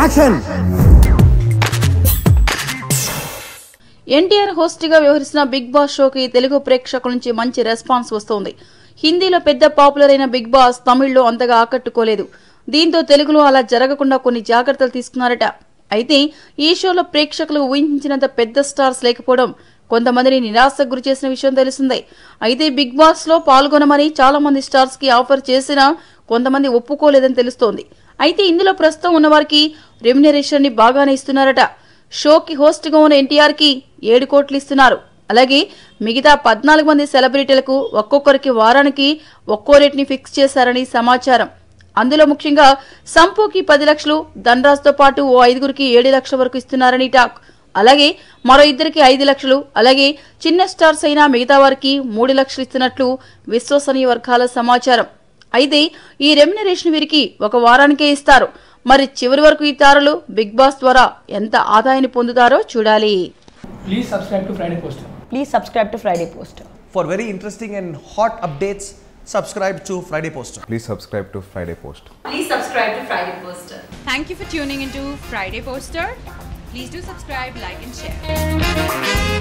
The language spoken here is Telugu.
యాక్షన్ ఎన్టీఆర్ హోస్ట్గా వ్యవహరిస్తున్న బిగ్ బాస్ షోకి తెలుగు ప్రేక్షకుల నుంచి మంచి రెస్పాన్స్ వస్తోంది. హిందీలో పెద్ద పాపులర్ అయిన బిగ్ బాస్ తమిళ్ళో అంతగా ఆకట్టుకోలేదు. దీంతో తెలుగులో అలా జరగకుండా కొన్ని జాగ్రత్తలు తీసుకున్నారట. అయితే ఈ షోలో ప్రేక్షకులు ఊహించినంత పెద్ద స్టార్స్ లేకపోవడం కొంతమందిని నిరాశకు గురి చేసిన విషయం తెలిసిందే. అయితే బిగ్ బాస్లో పాల్గొనమని చాలా మంది స్టార్స్కి ఆఫర్ చేసినా కొంతమంది ఒప్పుకోలేదని తెలుస్తోంది. అయితే ఇందులో ప్రస్తుతం ఉన్నవారికి రెమ్యునరేషన్ని బాగానే ఇస్తున్నారట. షోకి హోస్ట్గా ఉన్న ఎన్టీఆర్కి ఏడు కోట్లు ఇస్తున్నారు. అలాగే మిగతా పద్నాలుగు మంది సెలబ్రిటీలకు ఒక్కొక్కరికి వారానికి ఒక్కో రేట్ని ఫిక్స్ చేశారని సమాచారం. అందులో ముఖ్యంగా సంపుకి పది లక్షలు ధనరాజ్తో పాటు ఓ ఐదుగురికి ఏడు లక్షల వరకు ఇస్తున్నారని టాక్. అలాగే మరో ఇద్దరికి ఐదు లక్షలు అలాగే చిన్న స్టార్స్ అయినా మిగతా వారికి మూడు లక్షలు ఇస్తున్నట్లు విశ్వసనీయ వర్గాల సమాచారం. అయితే ఈ రెమ్యునరేషన్ వీరికి ఒక వారానికే ఇస్తారు. మరి చివరి వరకు ఈ తారలు బిగ్ బాస్ ద్వారా ఎంత ఆదాయాన్ని పొందుతారో చూడాలి. For very interesting and hot updates subscribe to Friday post please subscribe to Friday post please subscribe to Friday tuning in Friday poster please do subscribe like and